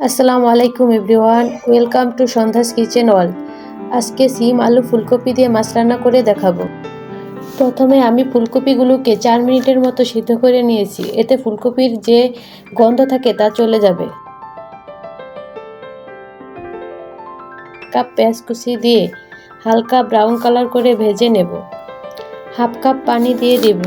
আসসালামু আলাইকুম everyone, welcome to Sandhya's kitchen ওয়াল আজকে সিম, আলু, ফুলকপি দিয়ে মাছ রান্না করে দেখাবো। প্রথমে আমি ফুলকপিগুলোকে চার মিনিটের মতো সিদ্ধ করে নিয়েছি। এতে ফুলকপির যে গন্ধ থাকে তা চলে যাবে। কাপ পেঁয়াজ কুচি দিয়ে হালকা ব্রাউন কালার করে ভেজে নেব। হাফ কাপ পানি দিয়ে দেব।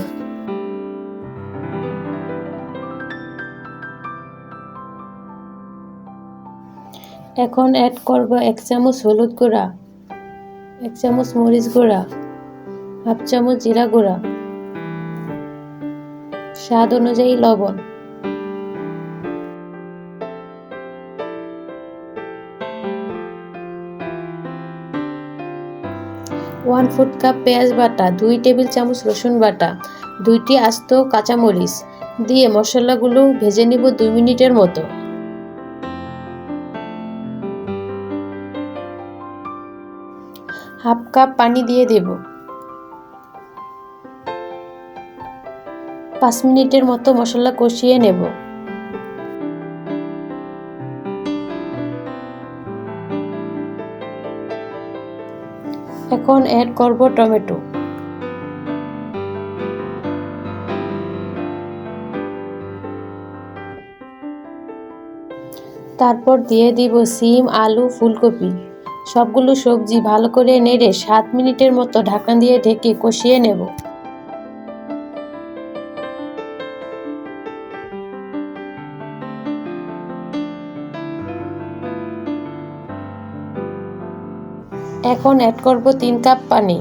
এখন অ্যাড করব এক চামচ হলুদ গুঁড়া, এক চামচ মরিচ গুঁড়া, হাফ চামচ জিরা গুঁড়া। স্বাদ অনুযায়ী লবণ। ওয়ান ফুট কাপ পেঁয়াজ বাটা, দুই টেবিল চামচ রসুন বাটা, দুইটি আস্ত কাঁচামরিচ দিয়ে মশলাগুলো ভেজে নিব দুই মিনিটের মতো। হাফ কাপ পানি দিয়ে দেব। পাঁচ মিনিটের মতো মশলা কষিয়ে নেব। এখন অ্যাড করব টমেটো। তারপর দিয়ে দিব সিম, আলু, ফুলকপি। সবগুলো সবজি ভালো করে নেড়ে সাত মিনিটের মতো ঢাকনা দিয়ে ঢেকে কষিয়ে নেব। এখন অ্যাড করব তিন কাপ পানি।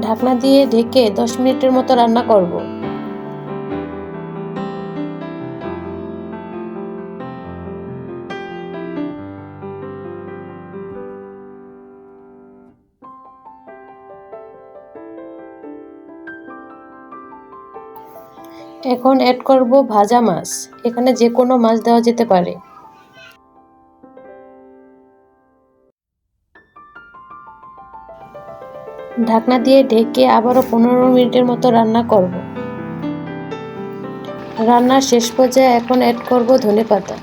ঢাকনা দিয়ে ঢেকে দশ মিনিটের মতো রান্না করব। এখন অ্যাড করব ভাজা মাছ। এখানে যে কোনো মাছ দেওয়া যেতে পারে। ঢাকনা দিয়ে ঢেকে আবারও পনেরো মিনিটের মতো রান্না করব। রান্নার শেষ পর্যায়ে এখন অ্যাড করব ধনে পাতা